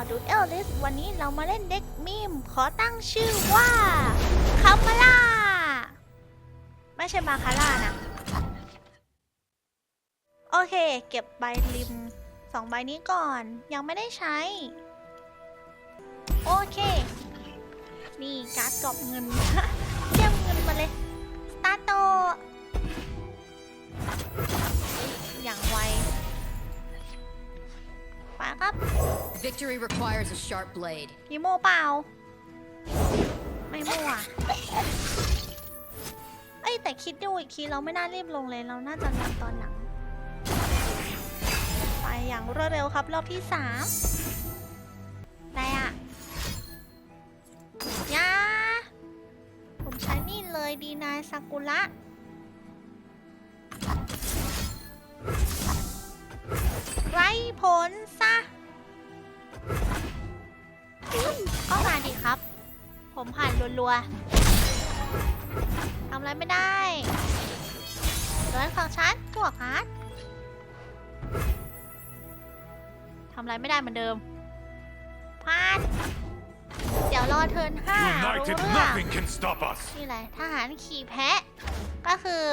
าวดูเอลลิสวันนี้เรามาเล่นเด็กมีมขอตั้งชื่อว่าคามาล่า ไม่ใช่มาคาร่านะ โอเค เก็บใบริมสองใบนี้ก่อน ยังไม่ได้ใช้ โอเค นี่การ์ดกรอบเงิน เรียมเงินมาเลย สตาร์โต อย่างไวไปครับ Victory requires a sharp blade. มีโมเปล่า ไม่โมอะ เอ้ยแต่คิดดูอีกทีเราไม่น่ารีบลงเลย เราน่าจะลงตอนหลัง ไปอย่างรวดเร็วครับ รอบที่สามได้อะยาผมใช้นี่เลยดีนายซากุระ ไรผลซะ ผมผ่านรัวๆทำอะไรไม่ได้เดินของฉันตัวคัสทำอะไรไม่ได้เหมือนเดิมพลาดเดี๋ยวรอเทิร์นห้ารู้ United, เรื่อง nothing can stop us. นี่แหละทหารขี่แพะ ก็คือ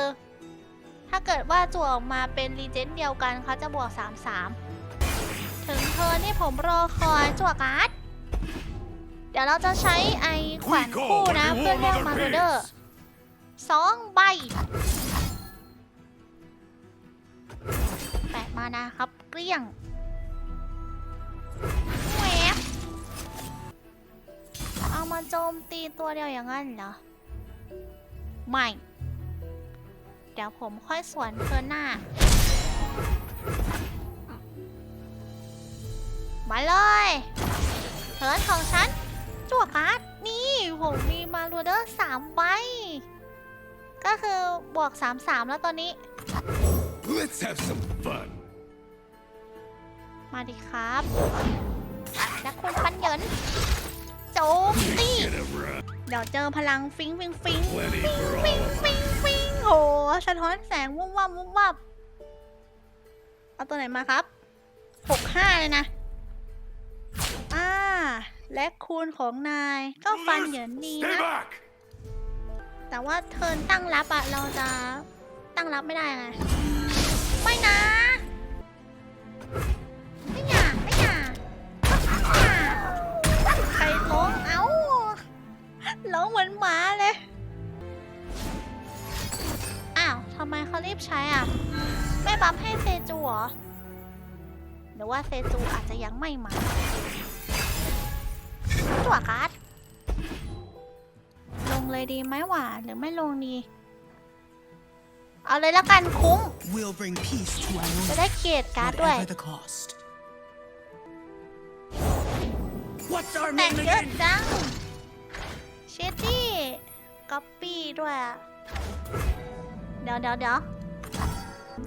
ถ้าเกิดว่าจั่วออกมาเป็นรีเจนต์เดียวกันเขาจะบวก 3-3 ถึงเธอนี่ผมรอคอยจั่วการ์ดเดี๋ยวเราจะใช้ไอ้แขว We น go คู่ where นะ you เพื่อ warm เรียกมา other เดอร์ beings. สองใบแปะมานะครับเกลี้ยงแหวบเอามาโจมตีตัวเดียวอย่างนั้นเหรอ ไม่ เดี๋ยวผมค่อยสวนเธอหน้า มาเลยเทิร์นของฉัน จั่วการ์ดนี่ผมมีมารูเดอร์สามใบ ก็คือบวก3-3แล้วตอนนี้ Let's have some fun. มาดิครับและคุณปันเหยินโจมตี Get a run. เดี๋ยวเจอพลังฟิงฟิงฟิง Plenty for ฟิง all. ฟิงฟิงโหสะท้อนแสงวุ้บวับวุ้บวับเอาตัวไหนมาครับหกห้าเลยนะ อ่า และคูณของนายก็ฟันเหยินดี Stay นะ back. แต่ว่าเทิร์นตั้งรับอะเราจะตั้งรับไม่ได้ไงไม่นะไม่อยากไม่อยากไม่อยากใครร้องเอ้าร้องเหมือนหมาเลยอ้าวทำไมเขารีบใช้อะไม่บัฟให้เซจูเหรอหรือว่าเซจูอาจจะยังไม่มา จั่วการ์ดลงเลยดีไหมหวาหรือไม่ลงดี เอาเลยละกันคุ้ม We'll bring peace to our จะ own, ได้เกียรติการ์ดด้วย whatever the cost. What's our แต่งเยอะจัง เชดดี้ก๊อปปี้ด้วยอะเดี๋ยวเดี๋ยวเดี๋ยว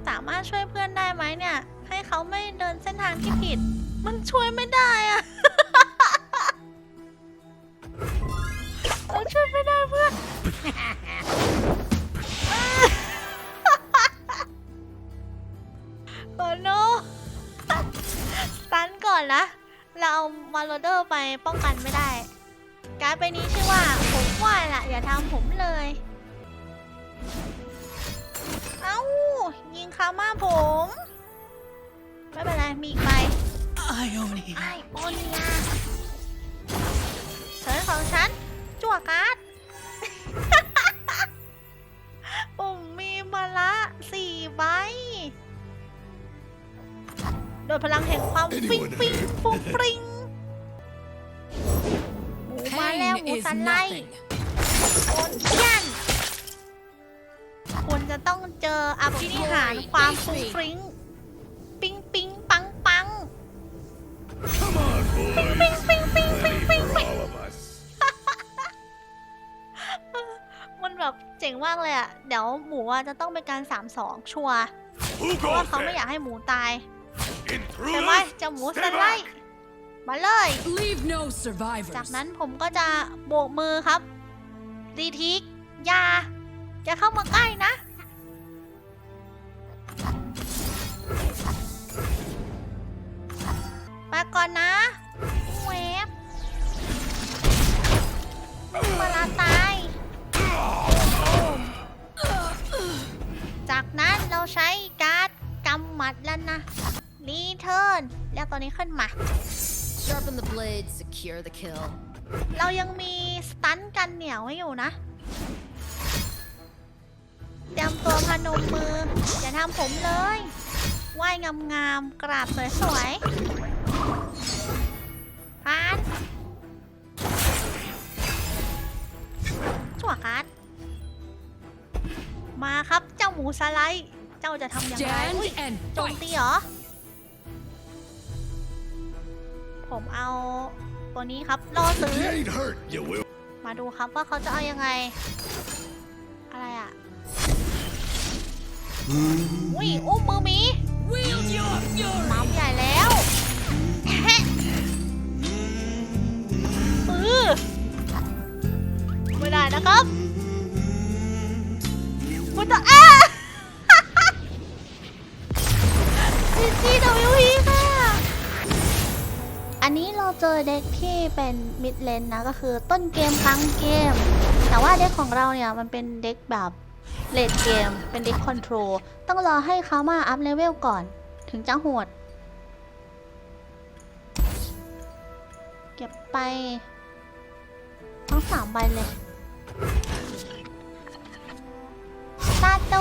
สามารถช่วยเพื่อนได้ไหมเนี่ย ให้เขาไม่เดินเส้นทางที่ผิด มันช่วยไม่ได้อะ ไม่ได้เพื่อนโอ้โนสตันก่อนนะ เราเอามาโรเดอร์ไปป้องกันไม่ได้ การ์ดใบนี้ชื่อว่าผมว่าล่ะ อย่าทำผมเลย เอ้า ยิงคาม่าผม ไม่เป็นไร มีอีกใบ Ionia. ไอโอเนียเถินของฉันจั่วการ์ด โดยพลังแห่งความฟิง Anyone ฟิง hurt? ฟุ้งฟริงหมูมาแล้ว Pain หมู is สันไล nothing. โอนเทียนคุณจะต้องเจออภินิหารความฟุ้งฟริงปิงปิงปังปัง Come on, boys. Plenty for all of us. มันแบบเจ๋งมากเลยอะเดี๋ยวหมูอะจะต้องเป็นการสามสองชัวร์ Who เพราะว่า goes เขาไม่อยาก there? ให้หมูตาย เจอไหมจ้าหมูสไลด์มาเลย no จากนั้นผมก็จะโบกมือครับดีทิกยาจะเข้ามาใกล้นะ ไปก่อนนะเวฟมาลาตาย จากนั้นเราใช้การ์ดกำหมัดแล้วนะ รีเทิร์นแล้วตอนนี้ขึ้นมา Sharpen the blade, secure the kill. เรายังมีสตันกันเหนียวไว้อยู่นะ เตรียมตัวพนมมือ อย่าทำผมเลยไหว้งามๆ กราบสวยๆพานชั่วการ์ดมาครับเจ้าหมูสไลด์ เจ้าจะทำอย่างไร Stand อุ๊ย and โจม fight. ตีเหรอ ผมเอาตัวนี้ครับล่อซื้อ You ain't hurt, you will. มาดูครับว่าเขาจะเอายังไง อะไรอะอุ้ยอุ้มมือหมี Wield your fury! หมามใหญ่แล้วแฮะมือไม่ได้นะครับคุณตาอ้าจีจีดวิวีค่ะอั นนี้เราเจอเด็กที่เป็นมิดเลนนะก็คือต้นเกมกลางเกม แต่ว่าเด็กของเราเนี่ยมันเป็นเด็กแบบเลดเกม เป็นเด็กคอนโทรลต้องรอให้เขามาอัพเลเวลก่อน ถึงจะโหด เก็บไป ทั้งสามใบเลยตาโต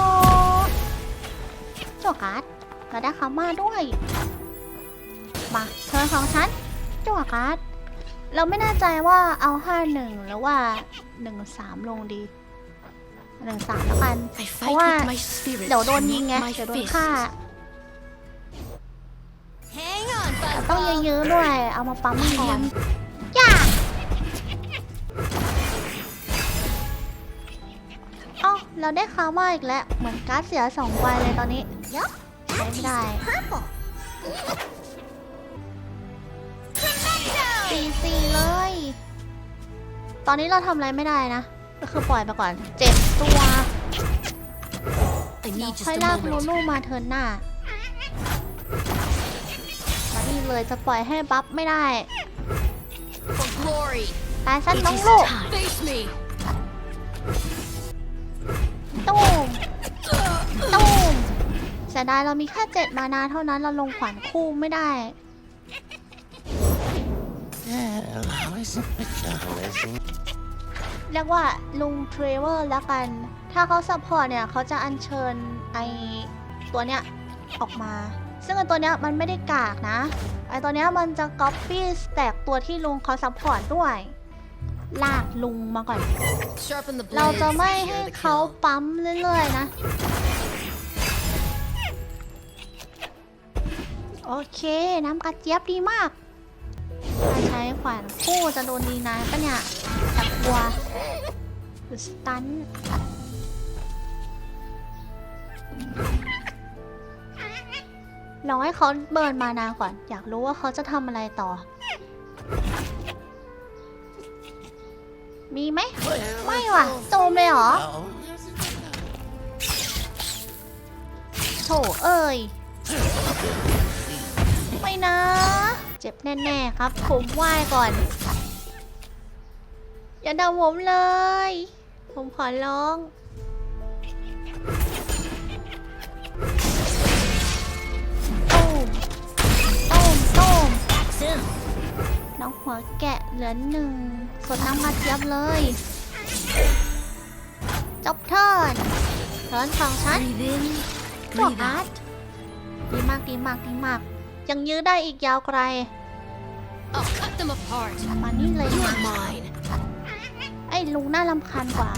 โจกัสเราได้เขามาด้วย มาเธอของฉัน จั่วการ์ดเราไม่แน่ใจว่าเอา51หรือว่า13ลงดี13แล้วกัน I เพ fight ราะว่า with my spirit, เดี๋ยวโดนยิงไง not my เดี๋ยวโดน fist. ฆ่า Hang on, แต่ต้อง Buzzball. เยอะๆด้วย เอามาปั๊มก่อนย่าเอ้าเราได้คามาอีกแล้ว เหมือนการ์ดเสียสองใบเลยตอนนี้ยับใช้ไม่ได้ สี่สี่เลย ตอนนี้เราทำอะไรไม่ได้นะ ก็คือปล่อยไปก่อนเจ็ดตัว I เดี๋ยว need ค่อย just a ลากลู moment. ลูมาเทิร์นหน้ามานี่เลยจะปล่อยให้บัฟไม่ได้ For glory. ตายสั้น It น้อง is ลูก time. Face me. ตูมตูมเสียดายเรามีแค่เจ็ดมานาเท่านั้นเราลงขวัญคู่ไม่ได้ เรียกว่าลุงเทรเวอร์แล้วกัน ถ้าเขาซัพพอร์ตเนี่ยเขาจะอัญเชิญไอตัวเนี้ยออกมา ซึ่งไอตัวเนี้ยมันไม่ได้กากนะ ไอตัวเนี้ยมันจะก๊อปปี้สแต็กตัวที่ลุงเขาซัพพอร์ตด้วย ลากลุงมาก่อน เราจะไม่ให้เขาปั๊มเรื่อยๆนะ โอเค น้ำกระเจี๊ยบดีมาก ใช้ขวานคู่จะโดนดีนายปะเนี่ยจับกลัวหรือสตันรอให้เขาเบิร์นมานาก่อน อยากรู้ว่าเขาจะทำอะไรต่อ มีไหม ไม่ว่ะโจมเลยเหรอโถเอ้ย ไม่นะ เจ็บแน่ๆครับ ผมไหว้ก่อน อย่าด่าผมเลย ผมขอร้องตูมตูมตูมน้องหัวแกะเหลือหนึ่งสดน้ำมาเทียบเลย จบเทิร์นเทิร์นของฉัน Breathe in, ตัว breathe อาร์ out. ตดีมากดีมากดีมาก ยังยื้อได้อีกยาวไกล I'll cut them apart. มานี่เลย You มา are mine. ไอ้ลุงน่ารำคาญกว่า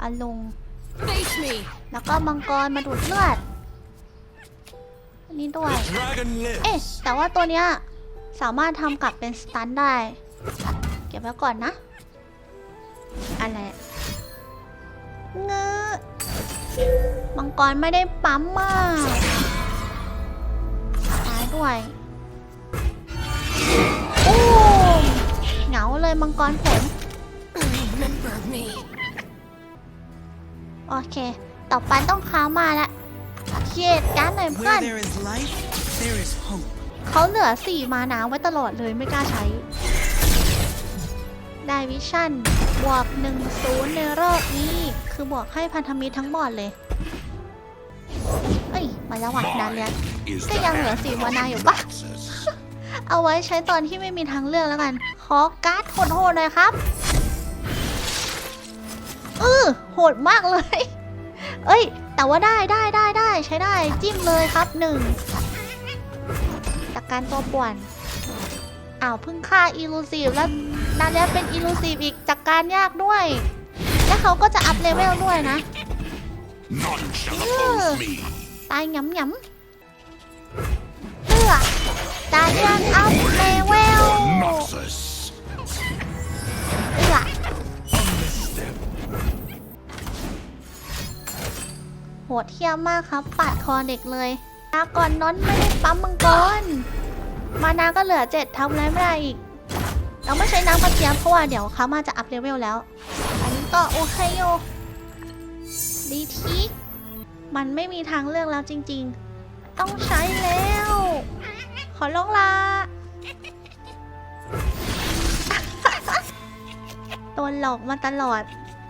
อาลุง Face me. แล้วก็มังกรมาดูดเลือดอันนี้ด้วย Dragon เอ๊ะ lives. แต่ว่าตัวเนี้ยสามารถทำกลับเป็นสตันได้ เก็บไว้ก่อนนะ อะไรอะเงื้อมังกรไม่ได้ปั๊มมากตาย ด้วย โอ้มเหงาเลยมังกรผม Remember me. โอเค ต่อไปต้องค้ามาละเครียดการดหน่อยเพื่อ Where น there is life, there is hope. เขาเหลือสี่มานาไว้ตลอดเลยไม่กล้าใช้ ได้วิชั่น บวก1 0ในรอบนี้ คือบวกให้พันธมิตรทั้งบอร์ดเลย เอ้ย มาแล้วว่ะดานเลียน Is ก็ the ยังเหลือ hand สี่ of วานา the อยู่ปะ princess. เอาไว้ใช้ตอนที่ไม่มีทางเลือกแล้วกัน ขอการ์ดโหดๆหน่อยครับเออโหดมากเลย เอ้ย แต่ว่าได้ได้ได้ได้ใช้ได้จิ้มเลยครับหนึ่งจากการตัวป่วนอ้าวเพิ่งฆ่าอีลูซีฟแล้วดานแล้วเป็นอีลูซีฟอีกจากการยากด้วย แล้วเขาก็จะอัพเลเวลด้วยนะ None shall Yeah. oppose me. ตายหยำหยำเพื่อ ดานเลียนอัพเลเวล Noxus. เอื้อ On the step. โหดเที่ยมมากครับปาดคอเด็กเลยลาก่อนน้อนไม่ได้ปั๊มมังกร มานาก็เหลือเจ็ดทำอะไรไม่ได้อีก เราไม่ใช้น้ำกระเทียมเพราะว่าเดี๋ยวเขามาจะอัพเลเวลแล้ว อันนี้ก็โอเคโยดีทีมันไม่มีทางเลือกแล้วจริง ๆ ต้องใช้แล้ว ขอลงลาโดนหลอกมาตลอด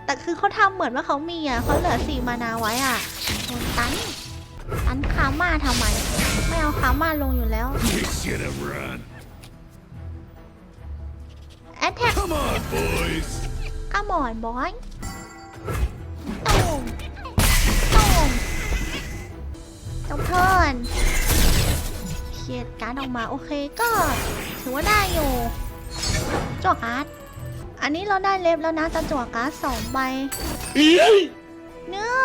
แต่คือเขาทำเหมือนว่าเขามีอะเขาเหลือสี่มานาไว้อะโดนตัน ตันคาม่าทำไม ไม่เอาคาม่าลงอยู่แล้ว You should have run. แอตแทก Come on, boys. ก็หมอนบอยตูมตูมจบเทิร์นเค รียดการ์ดออกมาโอเคก็ถือว่าได้อยู่จวกการ์ดอันนี้เราได้เล็บแล้วนะจะจวกการ์ดสองใบเนื้อ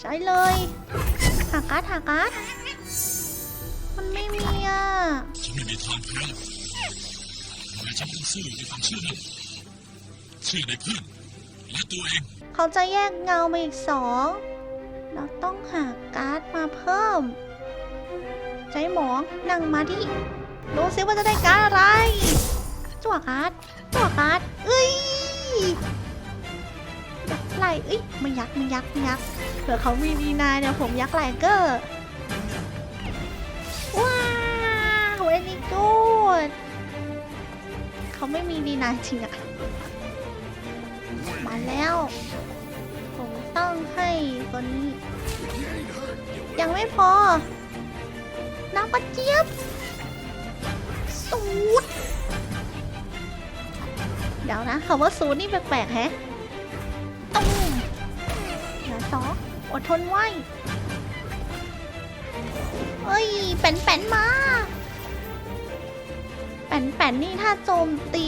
ใช้เลยหาการ์ดหาการ์ดมันไม่มีอะเขาจะแยกเงามาอีกสองเราต้องหาการ์ดมาเพิ่ม ใจหมองนั่งมาที่ดูซิว่าจะได้การอะไร จั่วการ์ดจั่วการ์ดเอ้ยยักษ์ไหลเอ้ยมันยักษ์มันยักษ์มันยักษ์เผื่อเขามีดีนายเนี่ยผมยักษ์ไหลเกอร์ว้าวเวนี่กูดเขาไม่มีดีนายจริงอะมาแล้ว ผมต้องให้ตัวนี้ ยังไม่พอ น้ำกระเจี๊ยบ สูตรเดี๋ยวนะคำว่าสูตรนี่แปลกๆแฮะตุ้มเหลืออดทนไว้เอ้ยแป่นๆมาแป่นๆนี่ถ้าโจมตี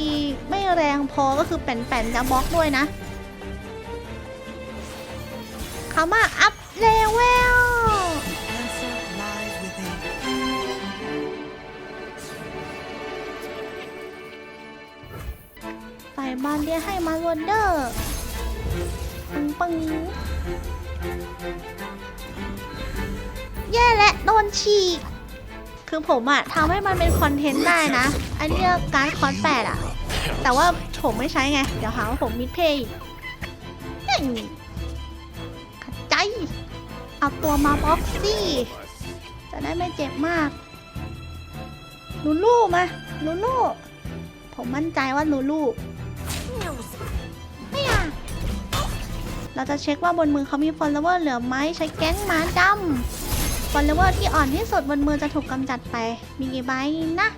ไม่แรงพอก็คือแป่นๆจะบล็อกด้วยนะเขามาอัพเลเวล ฝ่ายบอลเรียให้มาโรเดอร์ปึงปึงแย่และโดนฉีก คือผมอะทำให้มันเป็นคอนเทนต์ได้นะ อันนี้การคอนแปดอะแต่ว่าผมไม่ใช้ไง เดี๋ยวหาว่าผมมิดเพย์นี่ขัดใจ เอาตัวมาบ็อกซี่ จะได้ไม่เจ็บมาก ลูลูมา ลูลู ผมมั่นใจว่าลูลู เราจะเช็คว่าบนมือเขามีฟอลโลเวอร์เหลือไหมใช้แก๊งหมาดำฟอลโลเวอร์ที่อ่อนที่สุดบนมือจะถูกกำจัดไป มีกี่ใบนะ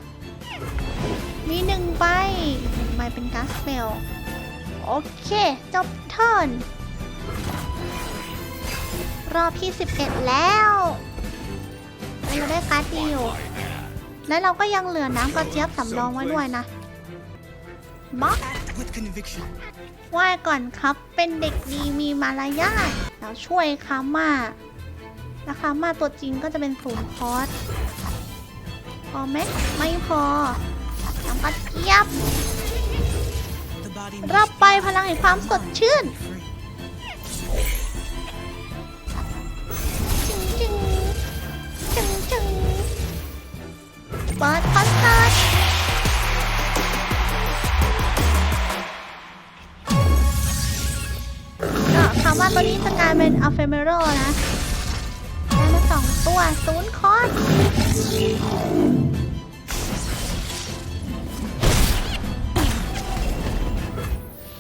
มีหนึ่งใบหนึ่งใบเป็นก๊าซเปลโอเค จบเทิร์นรอบที่ 11 แล้วเราได้การ์ดดีอยู่และเราก็ยังเหลือน้ำกระเจี๊ยบสำรองไว้ด้วยนะบล็อก with conviction. ไหว้ก่อนครับ เป็นเด็กดีมีมารยาทเราช่วยคาม่าแล้วคาม่าตัวจริงก็จะเป็นศูนย์คอร์สพอไหมไม่พอน้ำกระเจี๊ยบ The body รับไปพลังแห่งความสดชื่น free. จึงจึงจึงจึงเปิดคอนเสิร์ต ตอนนี้จะกลายเป็นอัลเฟเมโรนะได้มาสองตัวศูนย์คอน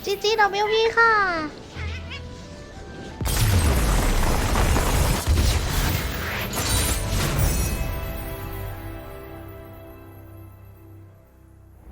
จีจีดอกเบี้ยพี่ค่ะ